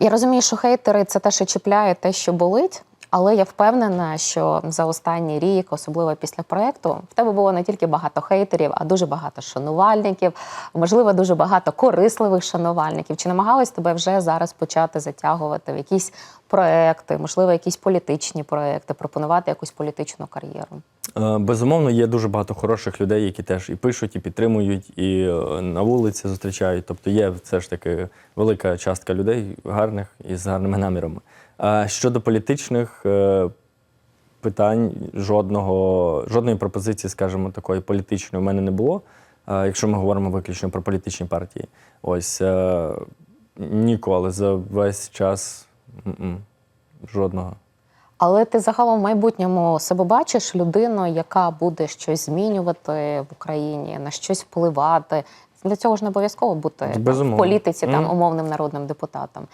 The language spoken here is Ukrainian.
Я розумію, що хейтери це те, що чіпляє, те, що болить. Але я впевнена, що за останній рік, особливо після проекту, в тебе було не тільки багато хейтерів, а дуже багато шанувальників, можливо, дуже багато корисливих шанувальників. Чи намагалась тебе вже зараз почати затягувати в якісь проекти, можливо, якісь політичні проекти, пропонувати якусь політичну кар'єру? Е, Безумовно, є дуже багато хороших людей, які теж і пишуть, і підтримують, і е, на вулиці зустрічають. Тобто є все ж таки велика частка людей гарних і з гарними намірами. А щодо політичних е, питань, жодного, жодної пропозиції, скажімо, такої політичної в мене не було. Е, Якщо ми говоримо виключно про політичні партії, ось е, ніколи за весь час жодного. Але ти загалом в майбутньому себе бачиш людину, яка буде щось змінювати в Україні, на щось впливати. Для цього ж не обов'язково бути там, в політиці там умовним народним депутатом.